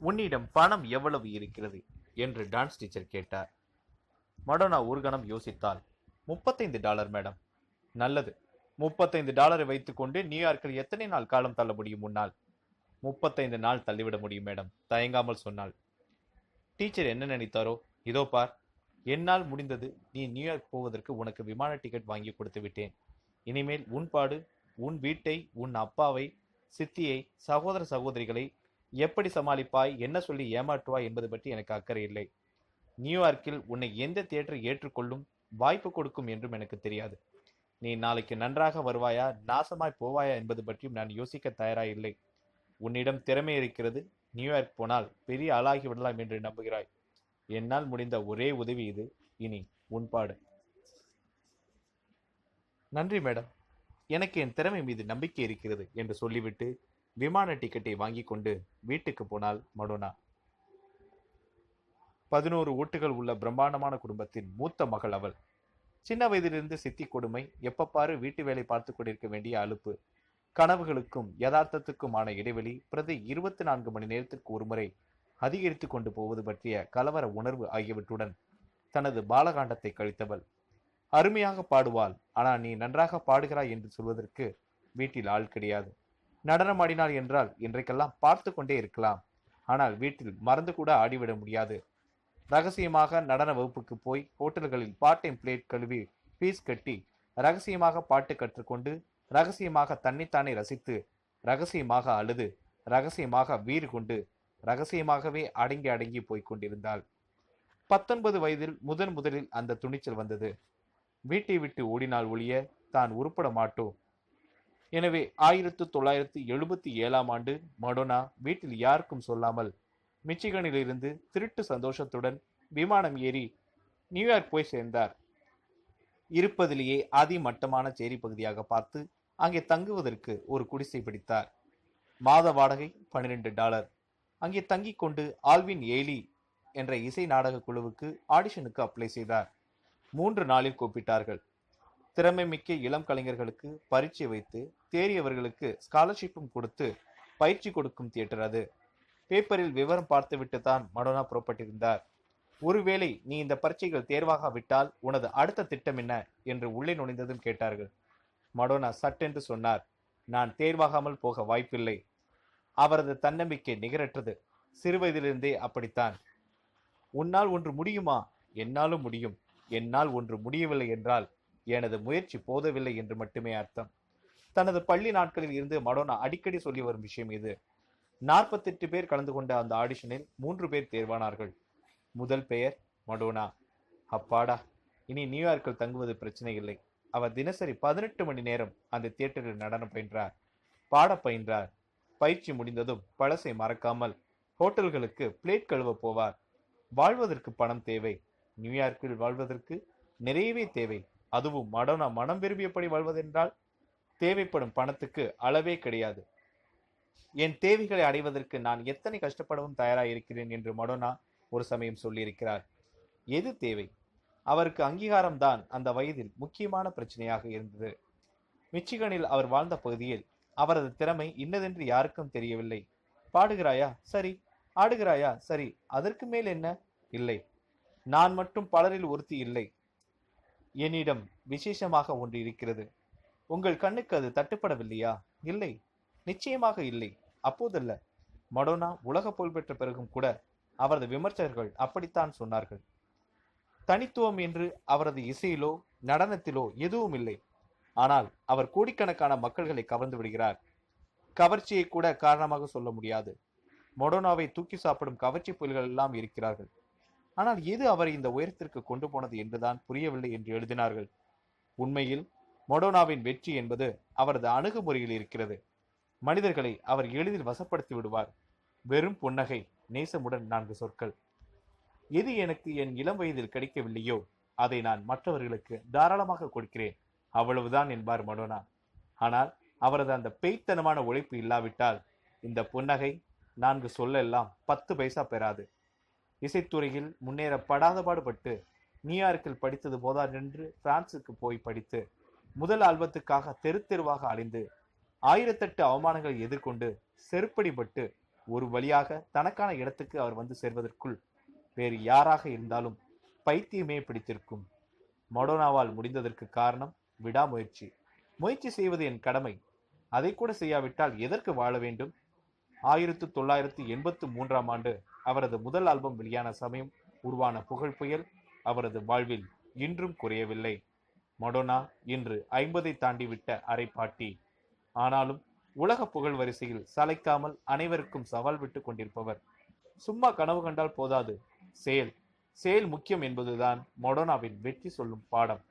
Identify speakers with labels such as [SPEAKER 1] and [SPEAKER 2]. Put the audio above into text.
[SPEAKER 1] உன்னிடம் பணம் எவ்வளவு இருக்கிறது? என்று டான்ஸ் டீச்சர் கேட்டார். மடோனா ஒரு கணம் யோசித்தாள். முப்பத்தைந்து டாலர் மேடம். நல்லது. முப்பத்தைந்து டாலரை வைத்துக்கொண்டு நியூயார்க்கில் எத்தனை நாள் காலம் தள்ள முடியும் முன்னால் முப்பத்தைந்து நாள் தள்ளிவிட முடியும் மேடம். தயங்காமல் சொன்னாள் டீச்சர் என்ன நினைத்தாரோ? இதோ பார். என்னால் முடிந்தது நீ நியூயார்க் போவதற்கு உனக்கு விமான டிக்கெட் வாங்கி கொடுத்து விட்டேன். இனிமேல் உன் பாடு உன் வீட்டை உன் அப்பாவை சித்தியை சகோதர சகோதரிகளை எப்படி சமாளிப்பாய்? என்ன சொல்லி ஏமாற்றுவாய் என்பது பற்றி எனக்கு அக்கறை இல்லை. நியூயார்க்கில் உன்னை எந்த தியேட்டர் ஏற்றுக்கொள்ளும் வாய்ப்பு கொடுக்கும் என்றும் எனக்கு தெரியாது. நீ நாளைக்கு நன்றாக வருவாயா? நாசமாய் போவாயா என்பது பற்றியும் நான் யோசிக்க தயாராக இல்லை. உன்னிடம் திறமை இருக்கிறது. நியூயார்க் போனால் பெரிய ஆளாகி விடலாம் என்று நம்புகிறாய். என்னால் முடிந்த ஒரே உதவி இது. இனி உன்பாடு நன்றி மேடம். எனக்கு என் திறமை மீது நம்பிக்கை இருக்கிறது என்று சொல்லிவிட்டு விமான டிக்கெட்டை வாங்கி கொண்டு வீட்டுக்கு போனாள் மடோனா. பதினோரு ஓட்டுகள் உள்ள பிரம்மாண்டமான குடும்பத்தின் மூத்த மகள் அவள். சின்ன வயதிலிருந்து சித்தி கொடுமை எப்பப்பாரு வீட்டு வேலை பார்த்து கொண்டிருக்க வேண்டிய அலுப்பு கனவுகளுக்கும் யதார்த்தத்துக்குமான இடைவெளி பிரதி இருபத்தி நான்கு மணி நேரத்திற்கு ஒருமுறை அதிகரித்து கொண்டு போவது பற்றிய கலவர உணர்வு ஆகியவற்றுடன் தனது பாலகாண்டத்தை கழித்தவள். அருமையாக பாடுவாள் ஆனால் நீ நன்றாக பாடுகிறாய் என்று சொல்வதற்கு வீட்டில் ஆள் கிடையாது. நடனமாடினாள் என்றால் இன்றைக்கெல்லாம் பார்த்து கொண்டே இருக்கலாம். ஆனால் வீட்டில் மறந்து கூட ஆடிவிட முடியாது. ரகசியமாக நடன வகுப்புக்கு போய் ஹோட்டல்களில் பார்ட் டைம் பிளேட் கழுவி ஃபீஸ் கட்டி ரகசியமாக பாட்டு கற்றுக்கொண்டு ரகசியமாக தன்னைத்தானே ரசித்து ரகசியமாக அழுது ரகசியமாக வீறு கொண்டு ரகசியமாகவே அடங்கி அடங்கி போய்க் கொண்டிருந்தாள். பத்தொன்பது வயதில் முதன் முதலில் அந்த துணிச்சல் வந்தது. வீட்டை விட்டு ஓடினால் ஒழிய தான் உருப்பட மாட்டோம் எனவே ஆயிரத்து தொள்ளாயிரத்து எழுபத்தி ஏழாம் ஆண்டு மடோனா வீட்டில் யாருக்கும் சொல்லாமல் மிச்சிகனிலிருந்து திருட்டு சந்தோஷத்துடன் விமானம் ஏறி நியூயார்க் போய் சேர்ந்தார். இருப்பதிலேயே அதிமட்டமான சேரி பகுதியாக பார்த்து அங்கே தங்குவதற்கு ஒரு குடிசை பிடித்தார். மாத வாடகை பன்னிரெண்டு டாலர். அங்கே தங்கிக் கொண்டு ஆல்வின் ஏலி என்ற இசை நாடக குழுவுக்கு ஆடிஷனுக்கு அப்ளை செய்தார். மூன்று நாளில் கூப்பிட்டார்கள். திறமை மிக்க இளம் கலைஞர்களுக்கு பரீட்சை வைத்து தேறியவர்களுக்கு ஸ்காலர்ஷிப்பும் கொடுத்து பயிற்சி கொடுக்கும் தியேட்டர் அது. பேப்பரில் விவரம் பார்த்துவிட்டு தான் மடோனா புறப்பட்டிருந்தார். ஒருவேளை நீ இந்த பரீட்சைகள் தேர்வாகாவிட்டால் உனது அடுத்த திட்டம் என்ன? என்று உள்ளே நுழைந்ததும் கேட்டார்கள். மடோனா சட்டென்று சொன்னார். நான் தேர்வாகாமல் போக வாய்ப்பில்லை. அவரது தன்னம்பிக்கை நிகரற்றது. சிறுவயதிலிருந்தே அப்படித்தான். உன்னால் ஒன்று முடியுமா? என்னாலும் முடியும். என்னால் ஒன்று முடியவில்லை என்றால் எனது முயற்சி போதவில்லை என்று மட்டுமே அர்த்தம். தனது பள்ளி நாட்களில் இருந்து மடோனா அடிக்கடி சொல்லி வரும் விஷயம் இது. நாற்பத்தெட்டு பேர் கலந்து கொண்ட அந்த ஆடிஷனில் மூன்று பேர் தேர்வானார்கள். முதல் பெயர் மடோனா. அப்பாடா இனி நியூயார்க்கில் தங்குவது பிரச்சனை இல்லை. அவர் தினசரி பதினெட்டு மணி நேரம் அந்த தியேட்டரில் நடனம் பயின்றார். பாட பயின்றார். பயிற்சி முடிந்ததும் பழசை மறக்காமல் ஹோட்டல்களுக்கு பிளேட் கழுவ போவார். வாழ்வதற்கு பணம் தேவை. நியூயார்க்கில் வாழ்வதற்கு நிறையவே தேவை. அதுவும் மடோனா மனம் விரும்பியபடி வாழ்வதென்றால் தேவைப்படும் பணத்துக்கு அளவே கிடையாது. என் தேவைகளை அடைவதற்கு நான் எத்தனை கஷ்டப்படவும் தயாராக இருக்கிறேன் என்று மடோனா ஒரு சமயம் சொல்லியிருக்கிறார். எது தேவை? அவருக்கு அங்கீகாரம்தான் அந்த வயதில் முக்கியமான பிரச்சனையாக இருந்தது. மிச்சிகனில் அவர் வாழ்ந்த பகுதியில் அவரது திறமை இன்னதென்று யாருக்கும் தெரியவில்லை. பாடுகிறாயா? சரி. ஆடுகிறாயா? சரி. அதற்கு மேல் என்ன? இல்லை. நான் மட்டும் பலரில் ஒருத்தி இல்லை. என்னிடம் விசேஷமாக ஒன்று இருக்கிறது. உங்கள் கண்ணுக்கு அது தட்டுப்படவில்லையா? இல்லை. நிச்சயமாக இல்லை. அப்போதல்ல. மடோனா உலக புகழ்பெற்ற பிறகும் கூட அவரது விமர்சகர்கள் அப்படித்தான் சொன்னார்கள். தனித்துவம் என்று அவரது இசையிலோ நடனத்திலோ எதுவும் இல்லை ஆனால் அவர் கோடிக்கணக்கான மக்களை கவர்ந்து விடுகிறார். கவர்ச்சியை கூட காரணமாக சொல்ல முடியாது. மொடோனாவை தூக்கி சாப்பிடும் கவர்ச்சி புயல்கள் எல்லாம் இருக்கிறார்கள். ஆனால் எது அவரை இந்த உயரத்திற்கு கொண்டு போனது என்றுதான் புரியவில்லை என்று எழுதினார்கள். உண்மையில் மொடோனாவின் வெற்றி என்பது அவரது அணுகுமுறையில் இருக்கிறது. மனிதர்களை அவர் எளிதில் வசப்படுத்தி விடுவார். வெறும் புன்னகை நேசமுடன் நான்கு சொற்கள். எது எனக்கு என் இளம் வயதில் கிடைக்கவில்லையோ அதை நான் மற்றவர்களுக்கு தாராளமாக கொடுக்கிறேன். அவ்வளவுதான் என்பார் மடோனா. ஆனால் அவரது அந்த பேய்த்தனமான உழைப்பு இல்லாவிட்டால் இந்த புன்னகை நான்கு சொல்லெல்லாம் பத்து பைசா பெறாது. இசைத்துறையில் முன்னேற படாத பாடுபட்டு நியூயார்க்கில் படித்தது போதாதென்று பிரான்சுக்கு போய் படித்து முதல் ஆல்பத்துக்காக தெரு தெருவாக அலைந்து ஆயிரத்தெட்டு அவமானங்களை எதிர்கொண்டு செருப்படிபட்டு ஒரு வழியாக தனக்கான இடத்துக்கு அவர் வந்து சேர்வதற்குள் வேறு யாராக இருந்தாலும் பைத்தியமே பிடித்திருக்கும். மொடோனாவால் முடிந்ததற்கு காரணம் விடாமுயற்சி. முயற்சி செய்வது என் கடமை. அதை கூட செய்யாவிட்டால் எதற்கு வாழ வேண்டும்? ஆயிரத்து தொள்ளாயிரத்து எண்பத்து மூன்றாம் ஆண்டு அவரது முதல் ஆல்பம் வெளியான சமயம் உருவான புகழ் புயல் அவரது வாழ்வில் இன்றும் குறையவில்லை. மொடோனா இன்று ஐம்பதை தாண்டிவிட்ட அரைப்பாட்டி. ஆனாலும் உலக புகழ் வரிசையில் சளைக்காமல் அனைவருக்கும் சவால் விட்டு கொண்டிருப்பவர். சும்மா கனவு கண்டால் போதாது. செயல். செயல் முக்கியம் என்பதுதான் மொடோனாவின் வெற்றி சொல்லும் பாடம்.